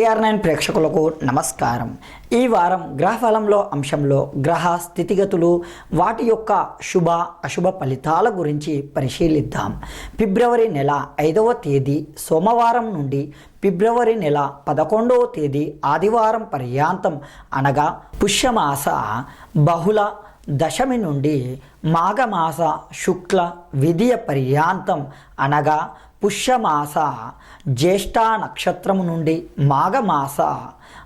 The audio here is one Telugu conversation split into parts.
టిఆర్ నైన్ ప్రేక్షకులకు నమస్కారం. ఈ వారం గ్రహఫలంలో అంశంలో గ్రహ స్థితిగతులు వాటి యొక్క శుభ అశుభ ఫలితాల గురించి పరిశీలిద్దాం. ఫిబ్రవరి నెల ఐదవ తేదీ సోమవారం నుండి ఫిబ్రవరి నెల పదకొండవ తేదీ ఆదివారం పర్యాంతం అనగా పుష్యమాస బహుళ దశమి నుండి మాఘమాస శుక్ల విధియ పర్యాంతం అనగా పుష్యమాస జ్యేష్ఠ నక్షత్రము నుండి మాఘమాస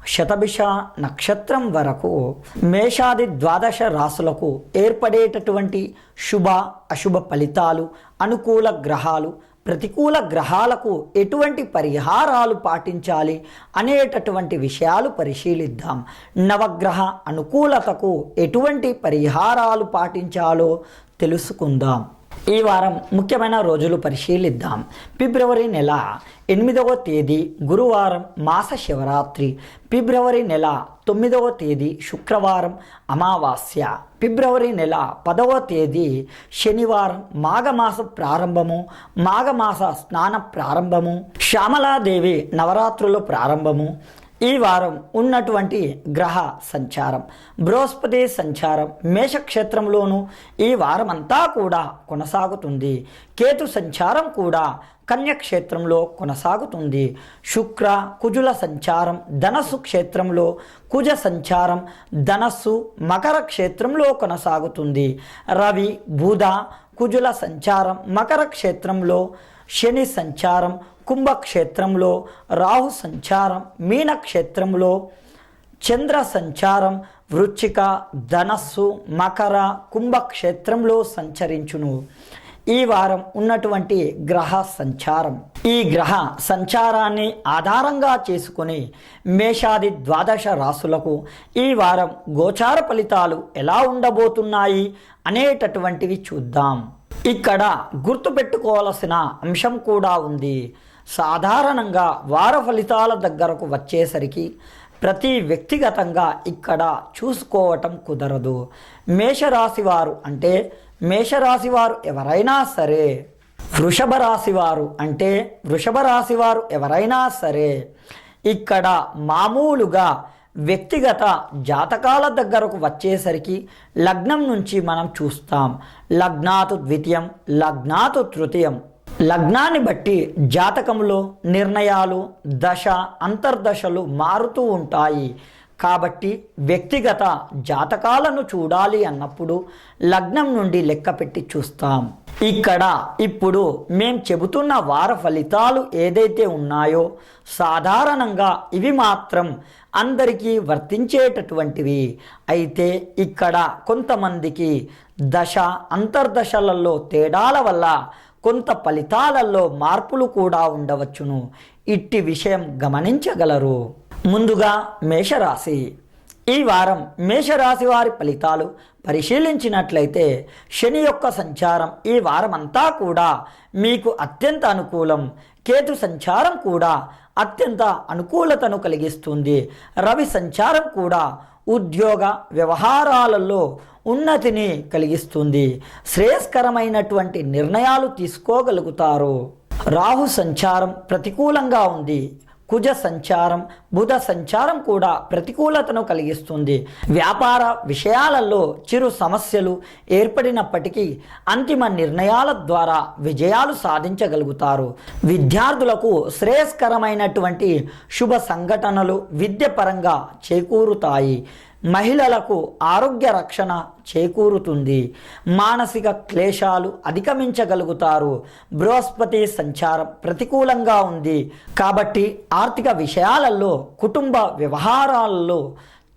శతభిష నక్షత్రం వరకు మేషాది ద్వాదశ రాసులకు ఏర్పడేటటువంటి శుభ అశుభ ఫలితాలు అనుకూల గ్రహాలు ప్రతికూల గ్రహాలకు ఎటువంటి పరిహారాలు పాటించాలి అనేటటువంటి విషయాలు పరిశీలిద్దాం. నవగ్రహ అనుకూలతకు ఎటువంటి పరిహారాలు పాటించాలో తెలుసుకుందాం. ఈ వారం ముఖ్యమైన రోజులు పరిశీలిద్దాం. ఫిబ్రవరి నెల ఎనిమిదవ తేదీ గురువారం మాస శివరాత్రి. ఫిబ్రవరి నెల తొమ్మిదవ తేదీ శుక్రవారం అమావాస్య. ఫిబ్రవరి నెల పదవ తేదీ శనివారం మాఘమాస ప్రారంభము మాఘమాస స్నాన ప్రారంభము శ్యామలాదేవి నవరాత్రుల ప్రారంభము ఈ వారం ఉన్నటువంటి గ్రహ సంచారం బృహస్పతి సంచారం మేషక్షేత్రంలోనూ ఈ వారం అంతా కూడా కొనసాగుతుంది. కేతు సంచారం కూడా కన్యక్షేత్రంలో కొనసాగుతుంది. శుక్ర కుజుల సంచారం ధనస్సు క్షేత్రంలో కుజ సంచారం ధనస్సు మకర క్షేత్రంలో కొనసాగుతుంది. రవి బుధ కుజుల సంచారం మకర క్షేత్రంలో శని సంచారం కుంభక్షేత్రంలో రాహు సంచారం మీనక్షేత్రంలో చంద్ర సంచారం వృచ్చిక ధనస్సు మకర కుంభక్షేత్రంలో సంచరించును. ఈ వారం ఉన్నటువంటి గ్రహ సంచారం. ఈ గ్రహ సంచారాన్ని ఆధారంగా చేసుకుని మేషాది ద్వాదశ రాసులకు ఈ వారం గోచార ఫలితాలు ఎలా ఉండబోతున్నాయి అనేటటువంటివి చూద్దాం. ఇక్కడ గుర్తుపెట్టుకోవాల్సిన అంశం కూడా ఉంది. సాధారణంగా వార ఫలితాల దగ్గరకు వచ్చేసరికి ప్రతి వ్యక్తిగతంగా ఇక్కడ చూసుకోవటం కుదరదు. మేషరాశి వారు అంటే మేషరాశి వారు ఎవరైనా సరే వృషభ రాశి వారు అంటే వృషభ రాశి వారు ఎవరైనా సరే ఇక్కడ మామూలుగా వ్యక్తిగత జాతకాల దగ్గరకు వచ్చేసరికి లగ్నం నుంచి మనం చూస్తాం. లగ్నాతు ద్వితీయం లగ్నాతు తృతీయం లగ్నాన్ని బట్టి జాతకంలో నిర్ణయాలు దశ అంతర్దశలు మారుతూ ఉంటాయి. కాబట్టి వ్యక్తిగత జాతకాలను చూడాలి అన్నప్పుడు లగ్నం నుండి లెక్క పెట్టి చూస్తాం. ఇక్కడ ఇప్పుడు మేం చెబుతున్న వార ఫలితాలు ఏదైతే ఉన్నాయో సాధారణంగా ఇవి మాత్రం అందరికీ వర్తించేటటువంటివి. అయితే ఇక్కడ కొంతమందికి దశ అంతర్దశలలో తేడాల వల్ల కొంత ఫలితాలలో మార్పులు కూడా ఉండవచ్చును. ఇట్టి విషయం గమనించగలరు. ముందుగా మేషరాశి. ఈ వారం మేషరాశి వారి ఫలితాలు పరిశీలించినట్లయితే శని యొక్క సంచారం ఈ వారం అంతా కూడా మీకు అత్యంత అనుకూలం కేతు సంచారం కూడా అత్యంత అనుకూలతను కలిగిస్తుంది. రవి సంచారం కూడా ఉద్యోగ వ్యవహారాలలో ఉన్నతిని కలిగిస్తుంది. శ్రేయస్కరమైనటువంటి నిర్ణయాలు తీసుకోగలుగుతారు. రాహు సంచారం ప్రతికూలంగా ఉంది. కుజ సంచారం బుధ సంచారం కూడా ప్రతికూలతను కలిగిస్తుంది. వ్యాపార విషయాలలో చిరు సమస్యలు ఏర్పడినప్పటికీ అంతిమ నిర్ణయాల ద్వారా విజయాలు సాధించగలుగుతారు. విద్యార్థులకు శ్రేయస్కరమైనటువంటి శుభ సంఘటనలు విద్య పరంగా చేకూరుతాయి. మహిళలకు ఆరోగ్య రక్షణ చేకూరుతుంది. మానసిక క్లేశాలు అధిగమించగలుగుతారు. బృహస్పతి సంచారం ప్రతికూలంగా ఉంది. కాబట్టి ఆర్థిక విషయాలలో కుటుంబ వ్యవహారాలలో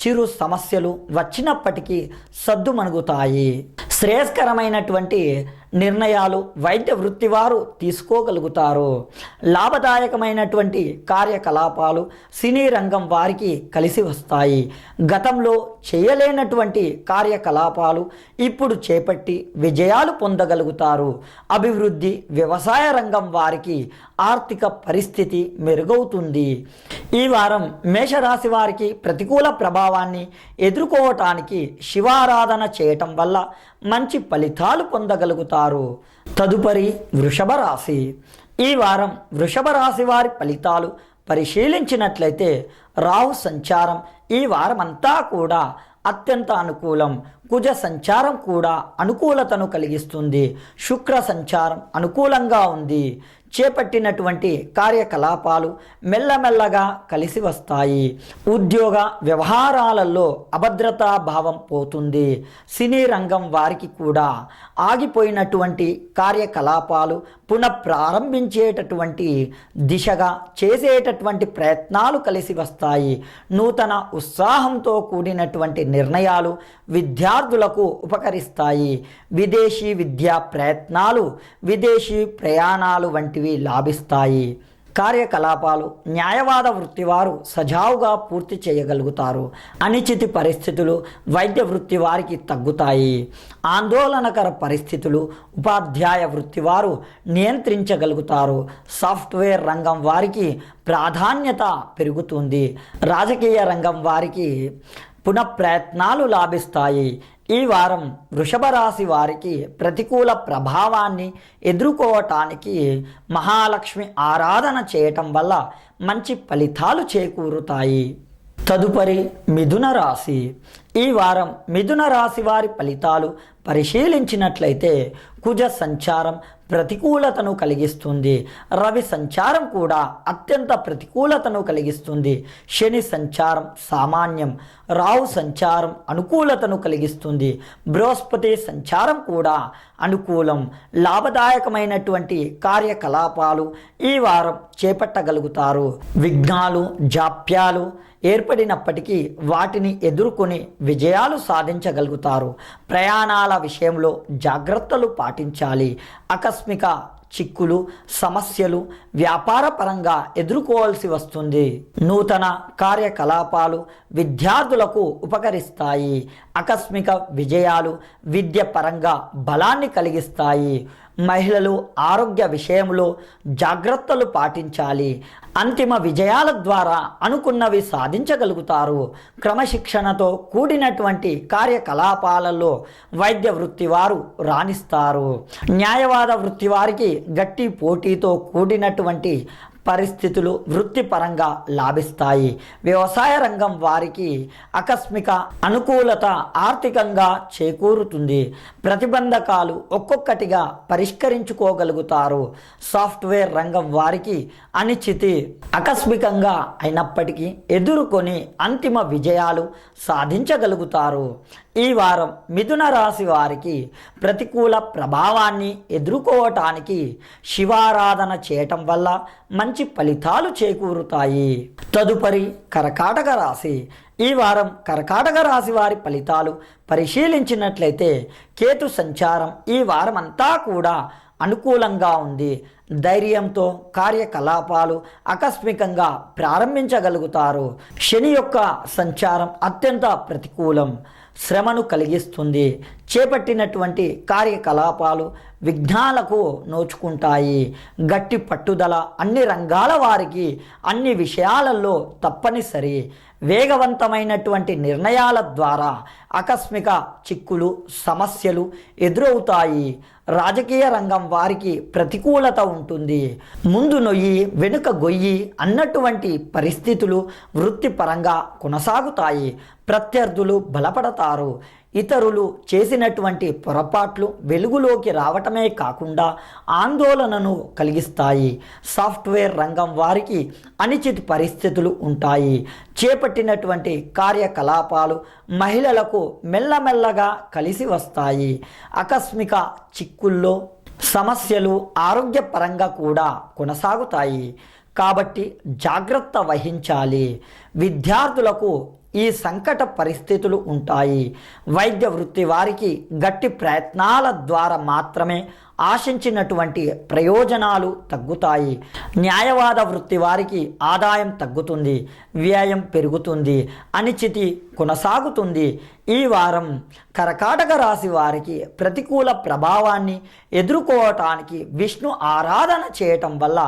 చిరు సమస్యలు వచ్చినప్పటికీ సద్దుమణుగుతాయి. శ్రేయస్కరమైనటువంటి నిర్ణయాలు వైద్య వృత్తి వారు తీసుకోగలుగుతారు. లాభదాయకమైనటువంటి కార్యకలాపాలు సినీ రంగం వారికి కలిసి వస్తాయి. గతంలో చేయలేనటువంటి కార్యకలాపాలు ఇప్పుడు చేపట్టి విజయాలు పొందగలుగుతారు. అభివృద్ధి వ్యవసాయ రంగం వారికి ఆర్థిక పరిస్థితి మెరుగవుతుంది. ఈ వారం మేషరాశి వారికి ప్రతికూల ప్రభావాన్ని ఎదుర్కోవటానికి శివారాధన చేయటం వల్ల మంచి ఫలితాలు పొందగలుగుతారు. తదుపరి వృషభ రాశి. ఈ వారం వృషభ రాశి వారి ఫలితాలు పరిశీలించినట్లయితే రాహు సంచారం ఈ వారమంతా కూడా అత్యంత అనుకూలం. కుజ సంచారం కూడా అనుకూలతను కలిగిస్తుంది. శుక్ర సంచారం అనుకూలంగా ఉంది. చేపట్టినటువంటి కార్యకలాపాలు మెల్లమెల్లగా కలిసి వస్తాయి. ఉద్యోగ వ్యవహారాలలో అభద్రతా భావం పోతుంది. సినీ రంగం వారికి కూడా ఆగిపోయినటువంటి కార్యకలాపాలు పునఃప్రారంభించేటటువంటి దిశగా చేసేటటువంటి ప్రయత్నాలు కలిసి వస్తాయి. నూతన ఉత్సాహంతో కూడినటువంటి నిర్ణయాలు విద్యార్థులకు ఉపకరిస్తాయి. విదేశీ విద్యా ప్రయత్నాలు విదేశీ ప్రయాణాలు వంటివి లాభిస్తాయి. కార్యకలాపాలు న్యాయవాద వృత్తి వారు సజావుగా పూర్తి చేయగలుగుతారు. అనిచితి పరిస్థితులు వైద్య వృత్తి వారికి తగ్గుతాయి. ఆందోళనకర పరిస్థితులు ఉపాధ్యాయ వృత్తి వారు నియంత్రించగలుగుతారు. సాఫ్ట్వేర్ రంగం వారికి ప్రాధాన్యత పెరుగుతుంది. రాజకీయ రంగం వారికి పునఃప్రయత్నాలు లాభిస్తాయి. ఈ వారం వృషభ రాశి వారికి ప్రతికూల ప్రభావాన్ని ఎదుర్కోవటానికి మహాలక్ష్మి ఆరాధన చేయటం వల్ల మంచి ఫలితాలు చేకూరుతాయి. తదుపరి మిథున రాశి. ఈ వారం మిథున రాశి వారి ఫలితాలు పరిశీలించినట్లయితే కుజ సంచారం ప్రతికూలతను కలిగిస్తుంది. రవి సంచారం కూడా అత్యంత ప్రతికూలతను కలిగిస్తుంది. శని సంచారం సామాన్యం. రావు సంచారం అనుకూలతను కలిగిస్తుంది. బృహస్పతి సంచారం కూడా అనుకూలం. లాభదాయకమైనటువంటి కార్యకలాపాలు ఈ వారం చేపట్టగలుగుతారు. విఘ్నాలు జాప్యాలు ఏర్పడినప్పటికీ వాటిని ఎదుర్కొని విజయాలు సాధించగలుగుతారు. ప్రయాణాల విషయంలో జాగ్రత్తలు పాటించాలి. ఆకస్మిక చిక్కులు సమస్యలు వ్యాపారపరంగా ఎదుర్కోవాల్సి వస్తుంది. నూతన కార్యకలాపాలు విద్యార్థులకు ఉపకరిస్తాయి. ఆకస్మిక విజయాలు విద్య పరంగా బలాన్ని కలిగిస్తాయి. మహిళలు ఆరోగ్య విషయంలో జాగ్రత్తలు పాటించాలి. అంతిమ విజయాల ద్వారా అనుకున్నవి సాధించగలుగుతారు. క్రమశిక్షణతో కూడినటువంటి కార్యకలాపాలలో వైద్య వృత్తి వారు రాణిస్తారు. న్యాయవాద వృత్తి వారికి గట్టి పోటీతో కూడినటువంటి పరిస్థితులు వృత్తిపరంగా లాభిస్తాయి. వ్యవసాయ రంగం వారికి ఆకస్మిక అనుకూలత ఆర్థికంగా చేకూరుతుంది. ప్రతిబంధకాలు ఒక్కొక్కటిగా పరిష్కరించుకోగలుగుతారు. సాఫ్ట్వేర్ రంగం వారికి అనిశ్చితి ఆకస్మికంగా అయినప్పటికీ ఎదుర్కొని అంతిమ విజయాలు సాధించగలుగుతారు. ఈ వారం మిథున రాశి వారికి ప్రతికూల ప్రభావాన్ని ఎదుర్కోవటానికి శివారాధన చేయటం వల్ల మంచి ఫలితాలు చేకూరుతాయి. తదుపరి కర్కాటక రాశి. ఈ వారం కర్కాటక రాశి వారి ఫలితాలు పరిశీలించినట్లయితే కేతు సంచారం ఈ వారం అంతా కూడా అనుకూలంగా ఉంది. ధైర్యంతో కార్యకలాపాలు ఆకస్మికంగా ప్రారంభించగలుగుతారు. శని యొక్క సంచారం అత్యంత ప్రతికూలం. శ్రమను కలిగిస్తుంది. చేపట్టినటువంటి కార్యకలాపాలు విఘ్నాలకు నోచుకుంటాయి. గట్టి పట్టుదల అన్ని రంగాల వారికి అన్ని విషయాలలో తప్పనిసరి. వేగవంతమైనటువంటి నిర్ణయాల ద్వారా ఆకస్మిక చిక్కులు సమస్యలు ఎదురవుతాయి. రాజకీయ రంగం వారికి ప్రతికూలత ఉంటుంది. ముందు నొయ్యి వెనుక గొయ్యి అన్నటువంటి పరిస్థితులు వృత్తిపరంగా కొనసాగుతాయి. ప్రత్యర్థులు బలపడతారు. ఇతరులు చేసినటువంటి పొరపాట్లు వెలుగులోకి రావటమే కాకుండా ఆందోళనను కలిగిస్తాయి. సాఫ్ట్వేర్ రంగం వారికి అనిచిత పరిస్థితులు ఉంటాయి. చేపట్టినటువంటి కార్యకలాపాలు మహిళలకు మెల్లమెల్లగా కలిసి వస్తాయి. ఆకస్మిక చిక్కుల్లో సమస్యలు ఆరోగ్యపరంగా కూడా కొనసాగుతాయి. కాబట్టి జాగ్రత్త వహించాలి. విద్యార్థులకు ఈ సంకట పరిస్థితులు ఉంటాయి. వైద్య వృత్తి వారికి గట్టి ప్రయత్నాల ద్వారా మాత్రమే ఆశించినటువంటి ప్రయోజనాలు తగ్గుతాయి. న్యాయవాద వృత్తి వారికి ఆదాయం తగ్గుతుంది వ్యయం పెరుగుతుంది అనిచితి కొనసాగుతుంది. ఈ వారం కరకాటక రాశి వారికి ప్రతికూల ప్రభావాన్ని ఎదుర్కోవటానికి విష్ణు ఆరాధన చేయటం వల్ల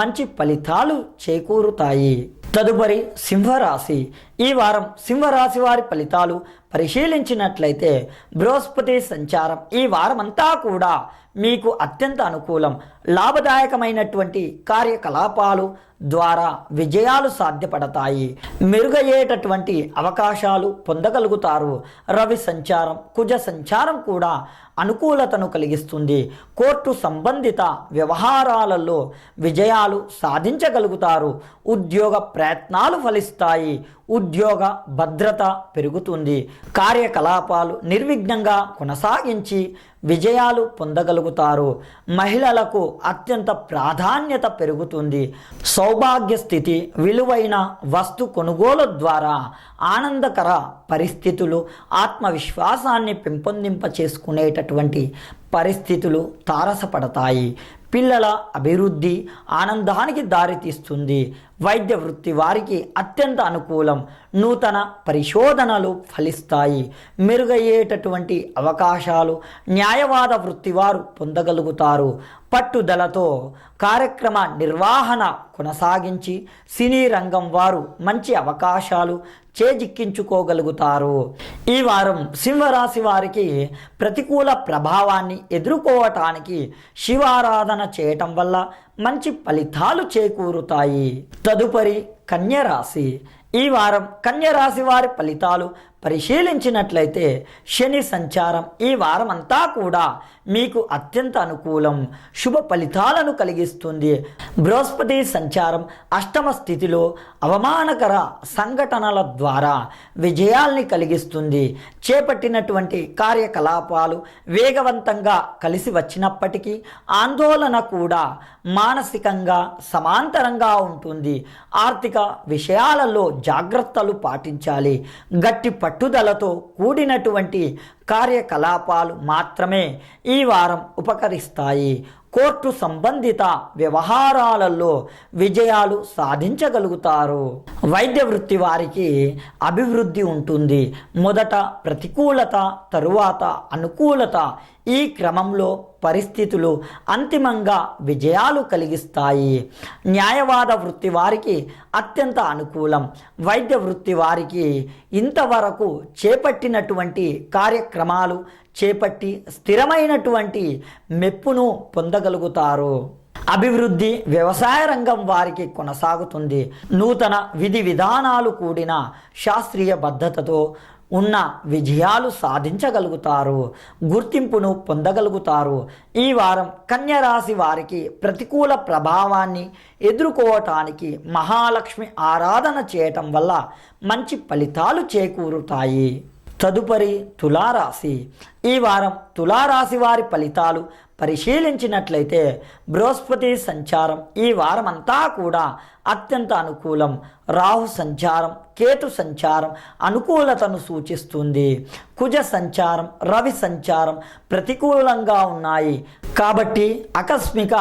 మంచి ఫలితాలు చేకూరుతాయి. తదుపరి సింహరాశి. ఈ వారం సింహరాశి వారి ఫలితాలు పరిశీలించినట్లయితే బృహస్పతి సంచారం. ఈ వారం అంతా కూడా మీకు అత్యంత అనుకూలం లాభదాయకమైనటువంటి కార్యకలాపాలు ద్వారా విజయాలు సాధ్యపడతాయి. మెరుగయ్యేటటువంటి అవకాశాలు పొందగలుగుతారు. రవి సంచారం కుజ సంచారం కూడా అనుకూలతను కలిగిస్తుంది. కోర్టు సంబంధిత వ్యవహారాలలో విజయాలు సాధించగలుగుతారు. ఉద్యోగ ప్రయత్నాలు ఫలిస్తాయి. ఉద్యోగ భద్రత పెరుగుతుంది. కార్యకలాపాలు నిర్విఘ్నంగా కొనసాగించి విజయాలు పొందగలుగుతారు. మహిళలకు అత్యంత ప్రాధాన్యత పెరుగుతుంది. సౌభాగ్య స్థితి విలువైన వస్తు కొనుగోలు ద్వారా ఆనందకర పరిస్థితులు ఆత్మవిశ్వాసాన్ని పెంపొందింప చేసుకునేటటువంటి పరిస్థితులు తారసపడతాయి. పిల్లల అభివృద్ధి ఆనందానికి దారితీస్తుంది. వైద్య వృత్తి వారికి అత్యంత అనుకూలం. నూతన పరిశోధనలు ఫలిస్తాయి. మెరుగయ్యేటటువంటి అవకాశాలు న్యాయవాద వృత్తి వారు పొందగలుగుతారు. పట్టుదలతో కార్యక్రమ నిర్వహణ కొనసాగించి సినీ రంగం వారు మంచి అవకాశాలు చేజిక్కించుకోగలుగుతారు. ఈ వారం సింహరాశి వారికి ప్రతికూల ప్రభావాన్ని ఎదుర్కోవటానికి శివారాధన చేయటం వల్ల మంచి ఫలితాలు చేకూరుతాయి. తదుపరి కన్యరాశి. ఈ వారం కన్యరాశి వారి ఫలితాలు పరిశీలించినట్లయితే శని సంచారం ఈ వారం అంతా కూడా మీకు అత్యంత అనుకూలం శుభ ఫలితాలను కలిగిస్తుంది. బృహస్పతి సంచారం అష్టమ స్థితిలో అవమానకర సంఘటనల ద్వారా విజయాల్ని కలిగిస్తుంది. చేపట్టినటువంటి కార్యకలాపాలు వేగవంతంగా కలిసి వచ్చినప్పటికీ ఆందోళన కూడా మానసికంగా సమాంతరంగా ఉంటుంది. ఆర్థిక విషయాలలో జాగ్రత్తలు పాటించాలి. గట్టి పట్టుదలతో కూడినటువంటి కార్యకలాపాలు మాత్రమే ఈ వారం ఉపకరిస్తాయి. కోర్టు సంబంధిత వ్యవహారాలలో విజయాలు సాధించగలుగుతారు. వైద్య వృత్తి వారికి అభివృద్ధి ఉంటుంది. మొదట ప్రతికూలత తరువాత అనుకూలత ఈ క్రమంలో పరిస్థితులు అంతిమంగా విజయాలు కలిగిస్తాయి. న్యాయవాద వృత్తి వారికి అత్యంత అనుకూలం. వైద్య వృత్తి వారికి ఇంతవరకు చేపట్టినటువంటి కార్యక్రమాలు చేపట్టి స్థిరమైనటువంటి మెప్పును పొందగలుగుతారు. అభివృద్ధి వ్యవసాయ రంగం వారికి కొనసాగుతుంది. నూతన విధి విధానాలు కూడిన శాస్త్రీయ బద్ధతతో ఉన్న విజయాలు సాధించగలుగుతారు గుర్తింపును పొందగలుగుతారు. ఈ వారం కన్యరాశి వారికి ప్రతికూల ప్రభావాన్ని ఎదుర్కోవటానికి మహాలక్ష్మి ఆరాధన చేయటం వల్ల మంచి ఫలితాలు చేకూరుతాయి. తదుపరి తులారాశి. ఈ వారం తులారాశి వారి ఫలితాలు పరిశీలించినట్లయితే బృహస్పతి సంచారం ఈ వారం అంతా కూడా అత్యంత అనుకూలం. రాహు సంచారం కేతు సంచారం అనుకూలతను సూచిస్తుంది. కుజ సంచారం రవి సంచారం ప్రతికూలంగా ఉన్నాయి. కాబట్టి ఆకస్మిక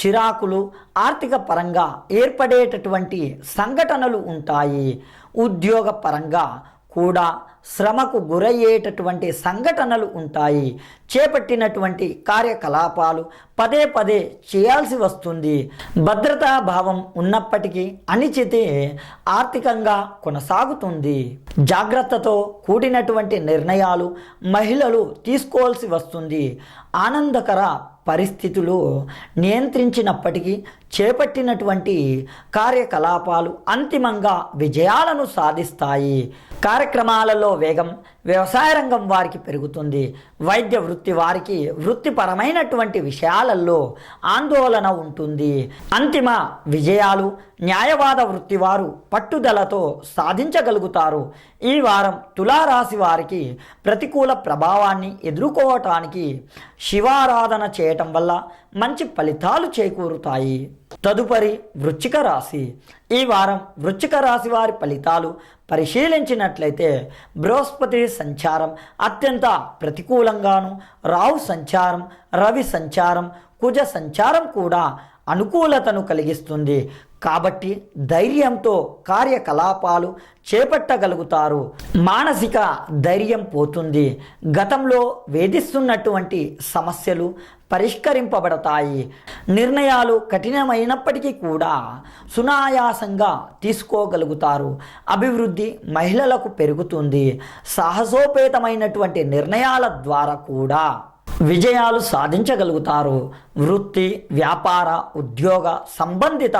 చిరాకులు ఆర్థిక పరంగా ఏర్పడేటటువంటి సంఘటనలు ఉంటాయి. ఉద్యోగ పరంగా కూడా శ్రమకు గురయ్యేటటువంటి సంఘటనలు ఉంటాయి. చేపట్టినటువంటి కార్యకలాపాలు పదే పదే చేయాల్సి వస్తుంది. భద్రతా భావం ఉన్నప్పటికీ అనిచితే ఆర్థికంగా కొనసాగుతుంది. జాగ్రత్తతో కూడినటువంటి నిర్ణయాలు మహిళలు తీసుకోవాల్సి వస్తుంది. ఆనందకర పరిస్థితులు నియంత్రించినప్పటికీ చేపట్టినటువంటి కార్యకలాపాలు అంతిమంగా విజయాలను సాధిస్తాయి. కార్యక్రమాలలో వేగం వ్యవసాయ రంగం వారికి పెరుగుతుంది. వైద్య వృత్తి వారికి వృత్తిపరమైనటువంటి విషయాలలో ఆందోళన ఉంటుంది. అంతిమ విజయాలు న్యాయవాద వృత్తి వారు పట్టుదలతో సాధించగలుగుతారు. ఈ వారం తులారాశి వారికి ప్రతికూల ప్రభావాన్ని ఎదుర్కోవటానికి శివారాధన చేయటం వల్ల మంచి ఫలితాలు చేకూరుతాయి. తదుపరి వృచ్చిక రాశి. ఈ వారం వృచ్చిక రాశి వారి ఫలితాలు పరిశీలించినట్లయితే బృహస్పతి సంచారం అత్యంత ప్రతికూలంగాను రావు సంచారం రవి సంచారం కుజ సంచారం కూడా అనుకూలతను కలిగిస్తుంది. కాబట్టి ధైర్యంతో కార్యకలాపాలు చేపట్టగలుగుతారు. మానసిక ధైర్యం పోతుంది. గతంలో వేధిస్తున్నటువంటి సమస్యలు పరిష్కరింపబడతాయి. నిర్ణయాలు కఠినమైనప్పటికీ కూడా సునాయాసంగా తీసుకోగలుగుతారు. అభివృద్ధి మహిళలకు పెరుగుతుంది. సాహసోపేతమైనటువంటి నిర్ణయాల ద్వారా కూడా విజయాలు సాధించగలుగుతారు. వృత్తి వ్యాపార ఉద్యోగ సంబంధిత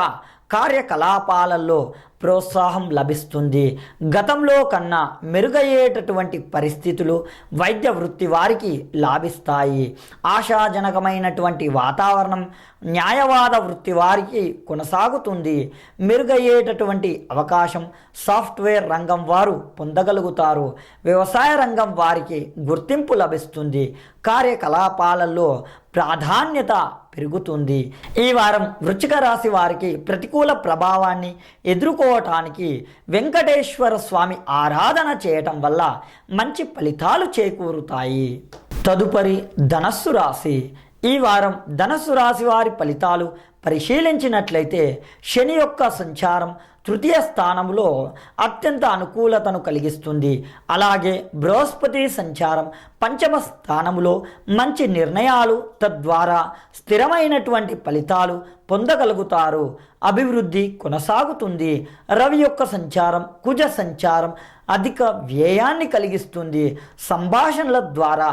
కార్యకలాపాలలో ప్రోత్సాహం లభిస్తుంది. గతంలో కన్నా మెరుగయ్యేటటువంటి పరిస్థితులు వైద్య వృత్తి వారికి లాభిస్తాయి. ఆశాజనకమైనటువంటి వాతావరణం న్యాయవాద వృత్తి వారికి కొనసాగుతుంది. మెరుగయ్యేటటువంటి అవకాశం సాఫ్ట్వేర్ రంగం వారు పొందగలుగుతారు. వ్యవసాయ రంగం వారికి గుర్తింపు లభిస్తుంది. కార్యకలాపాలలో ప్రాధాన్యత పెరుగుతుంది. ఈ వారం వృచ్చిక రాశి వారికి ప్రతికూల ప్రభావాన్ని ఎదుర్కోవటానికి వెంకటేశ్వర స్వామి ఆరాధన చేయటం వల్ల మంచి ఫలితాలు చేకూరుతాయి. తదుపరి ధనస్సు రాశి. ఈ వారం ధనస్సు రాశి వారి ఫలితాలు పరిశీలించినట్లయితే శని యొక్క సంచారం తృతీయ స్థానంలో అత్యంత అనుకూలతను కలిగిస్తుంది. అలాగే బృహస్పతి సంచారం పంచమ స్థానంలో మంచి నిర్ణయాలు తద్వారా స్థిరమైనటువంటి ఫలితాలు పొందగలుగుతారు. అభివృద్ధి కొనసాగుతుంది. రవి యొక్క సంచారం కుజ సంచారం అధిక వ్యయాన్ని కలిగిస్తుంది. సంభాషణల ద్వారా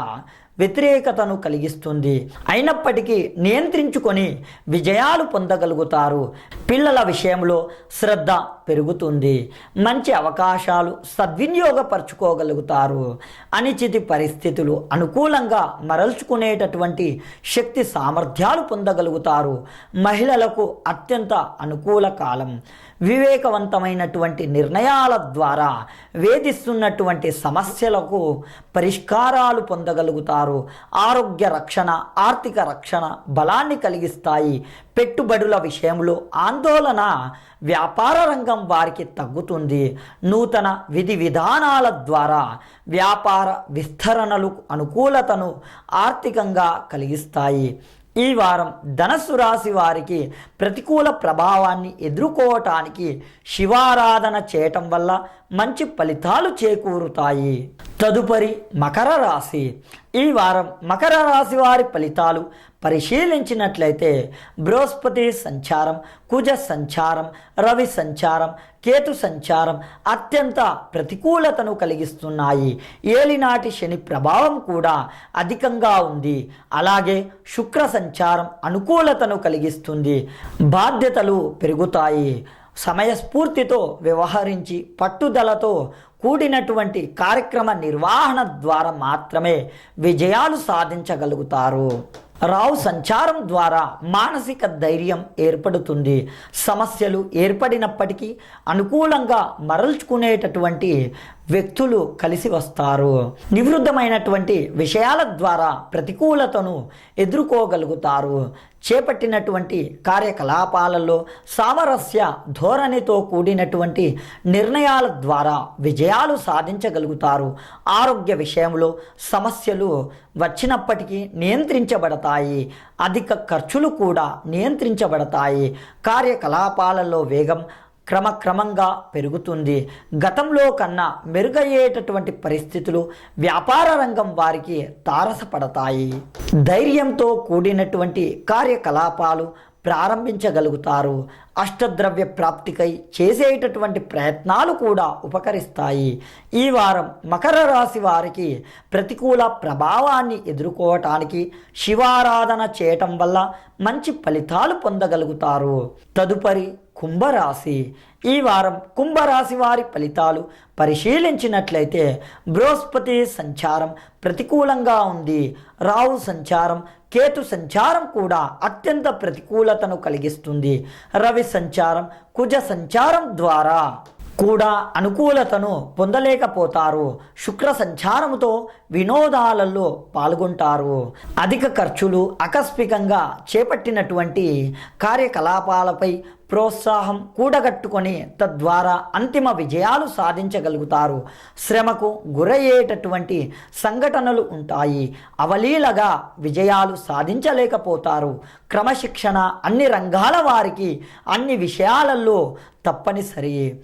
వ్యతిరేకతను కలిగిస్తుంది. అయినప్పటికీ నియంత్రించుకొని విజయాలు పొందగలుగుతారు. పిల్లల విషయంలో శ్రద్ధ పెరుగుతుంది. మంచి అవకాశాలు సద్వినియోగపరచుకోగలుగుతారు. అనిచితి పరిస్థితులు అనుకూలంగా మరల్చుకునేటటువంటి శక్తి సామర్థ్యాలు పొందగలుగుతారు. మహిళలకు అత్యంత అనుకూల కాలం. వివేకవంతమైనటువంటి నిర్ణయాల ద్వారా వేధిస్తున్నటువంటి సమస్యలకు పరిష్కారాలు పొందగలుగుతారు. ఆరోగ్య రక్షణ ఆర్థిక రక్షణ బలాన్ని కలిగిస్తాయి. పెట్టుబడుల విషయంలో ఆందోళన వ్యాపార రంగం వారికి తగ్గుతుంది. నూతన విధి విధానాల ద్వారా వ్యాపార విస్తరణలు అనుకూలతను ఆర్థికంగా కలిగిస్తాయి. ఈ వారం ధనస్సు రాశి వారికి ప్రతికూల ప్రభావాన్ని ఎదుర్కోవటానికి శివారాధన చేయటం వల్ల మంచి ఫలితాలు చేకూరుతాయి. తదుపరి మకర రాశి. ఈ వారం మకర రాశి వారి ఫలితాలు పరిశీలించినట్లయితే బృహస్పతి సంచారం కుజ సంచారం రవి సంచారం కేతు సంచారం అత్యంత ప్రతికూలతను కలిగిస్తున్నాయి. ఏలినాటి శని ప్రభావం కూడా అధికంగా ఉంది. అలాగే శుక్ర సంచారం అనుకూలతను కలిగిస్తుంది. బాధ్యతలు పెరుగుతాయి. సమయస్ఫూర్తితో వ్యవహరించి పట్టుదలతో కూడినటువంటి కార్యక్రమ నిర్వహణ ద్వారా మాత్రమే విజయాలు సాధించగలుగుతారు. రావు సంచారం ద్వారా మానసిక ధైర్యం ఏర్పడుతుంది. సమస్యలు ఏర్పడినప్పటికీ అనుకూలంగా మరల్చుకునేటటువంటి వ్యక్తులు కలిసి వస్తారు. నివృద్ధమైనటువంటి విషయాల ద్వారా ప్రతికూలతను ఎదుర్కోగలుగుతారు. చేపట్టినటువంటి కార్యకలాపాలలో సామరస్య ధోరణితో కూడినటువంటి నిర్ణయాల ద్వారా విజయాలు సాధించగలుగుతారు. ఆరోగ్య విషయంలో సమస్యలు వచ్చినప్పటికీ నియంత్రించబడతాయి. అధిక ఖర్చులు కూడా నియంత్రించబడతాయి. కార్యకలాపాలలో వేగం క్రమక్రమంగా పెరుగుతుంది. గతంలో కన్నా మెరుగయ్యేటటువంటి పరిస్థితులు వ్యాపార రంగం వారికి తారసపడతాయి. ధైర్యంతో కూడినటువంటి కార్యకలాపాలు ప్రారంభించగలుగుతారు. అష్టద్రవ్య ప్రాప్తికై చేసేటటువంటి ప్రయత్నాలు కూడా ఉపకరిస్తాయి. ఈ వారం మకర రాశి వారికి ప్రతికూల ప్రభావాన్ని ఎదుర్కోవటానికి శివారాధన చేయటం వల్ల మంచి ఫలితాలు పొందగలుగుతారు. తదుపరి కుంభరాశి. ఈ వారం కుంభరాశి వారి ఫలితాలు పరిశీలించినట్లయితే బృహస్పతి సంచారం ప్రతికూలంగా ఉంది. రావు సంచారం కేతు సంచారం కూడా అత్యంత ప్రతికూలతను కలిగిస్తుంది. రవి సంచారం కుజ సంచారం ద్వారా కూడా అనుకూలతను పొందలేకపోతారు. శుక్ర సంచారముతో వినోదాలలో పాల్గొంటారు. అధిక ఖర్చులు ఆకస్మికంగా చేపట్టినటువంటి కార్యకలాపాలపై ప్రోత్సాహం కూడగట్టుకొని తద్వారా అంతిమ విజయాలు సాధించగలుగుతారు. శ్రమకు గురయ్యేటటువంటి సంఘటనలు ఉంటాయి. అవలీలగా విజయాలు సాధించలేకపోతారు. క్రమశిక్షణ అన్ని రంగాల వారికి అన్ని విషయాలలో తప్పనిసరి.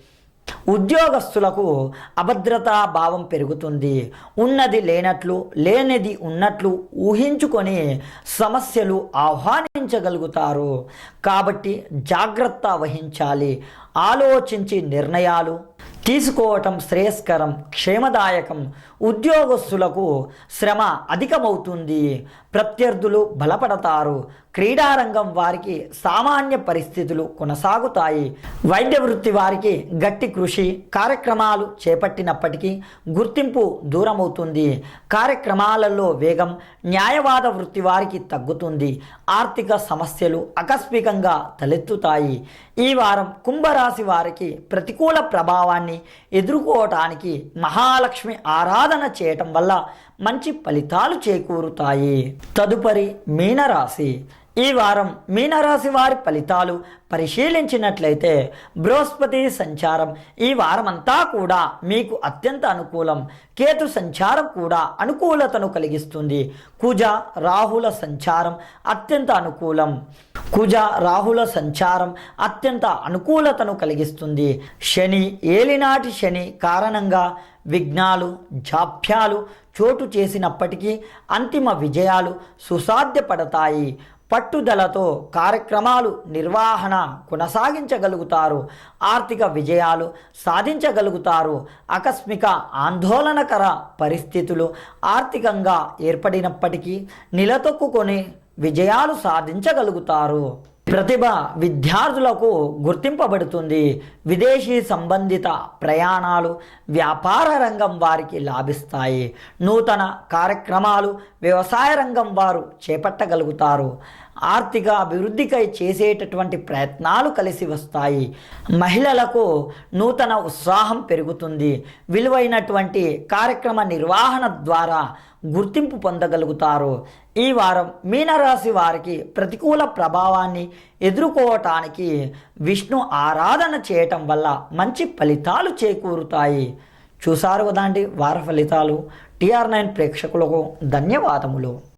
ఉద్యోగస్తులకు అభద్రతా భావం పెరుగుతుంది. ఉన్నది లేనట్లు లేనిది ఉన్నట్లు ఊహించుకొని సమస్యలు ఆహ్వానించగలుగుతారు. కాబట్టి జాగ్రత్త వహించాలి. ఆలోచించి నిర్ణయాలు తీసుకోవటం శ్రేయస్కరం క్షేమదాయకం. ఉద్యోగస్తులకు శ్రమ అధికమవుతుంది. ప్రత్యర్థులు బలపడతారు. క్రీడారంగం వారికి సామాన్య పరిస్థితులు కొనసాగుతాయి. వైద్య వృత్తి వారికి గట్టి కృషి కార్యక్రమాలు చేపట్టినప్పటికీ గుర్తింపు దూరమవుతుంది. కార్యక్రమాలలో వేగం న్యాయవాద వృత్తి వారికి తగ్గుతుంది. ఆర్థిక సమస్యలు ఆకస్మికంగా తలెత్తుతాయి. ఈ వారం కుంభరాశి వారికి ప్రతికూల ప్రభావాన్ని ఎదుర్కోవటానికి మహాలక్ష్మి ఆరాధన చేయటం వల్ల మంచి ఫలితాలు చేకూరుతాయి. తదుపరి మీనరాశి. ఈ వారం మీనరాశి వారి ఫలితాలు పరిశీలించినట్లయితే బృహస్పతి సంచారం ఈ వారమంతా కూడా మీకు అత్యంత అనుకూలం. కేతు సంచారం కూడా అనుకూలతను కలిగిస్తుంది. కుజ రాహుల సంచారం అత్యంత అనుకూలం. కుజ రాహుల సంచారం అత్యంత అనుకూలతను కలిగిస్తుంది. శని ఏలినాటి శని కారణంగా విఘ్నాలు జాప్యాలు చోటు చేసినప్పటికీ అంతిమ విజయాలు సుసాధ్యపడతాయి. పట్టుదలతో కార్యక్రమాలు నిర్వహణ కొనసాగించగలుగుతారు. ఆర్థిక విజయాలు సాధించగలుగుతారు. ఆకస్మిక ఆందోళనకర పరిస్థితులు ఆర్థికంగా ఏర్పడినప్పటికీ నిలతొక్కుకొని విజయాలు సాధించగలుగుతారు. ప్రతిభ విద్యార్థులకు గుర్తింపబడుతుంది. విదేశీ సంబంధిత ప్రయాణాలు వ్యాపార రంగం వారికి లాభిస్తాయి. నూతన కార్యక్రమాలు వ్యవసాయ రంగం వారు చేపట్టగలుగుతారు. ఆర్థిక అభివృద్ధికై చేసేటటువంటి ప్రయత్నాలు కలిసి వస్తాయి. మహిళలకు నూతన ఉత్సాహం పెరుగుతుంది. విలువైనటువంటి కార్యక్రమ నిర్వహణ ద్వారా గుర్తింపు పొందగలుగుతారు. ఈ వారం మీనరాశి వారికి ప్రతికూల ప్రభావాన్ని ఎదుర్కోవటానికి విష్ణు ఆరాధన చేయటం వల్ల మంచి ఫలితాలు చేకూరుతాయి. చూసారు కదండి వార ఫలితాలు. టిఆర్ నైన్ ప్రేక్షకులకు ధన్యవాదములు.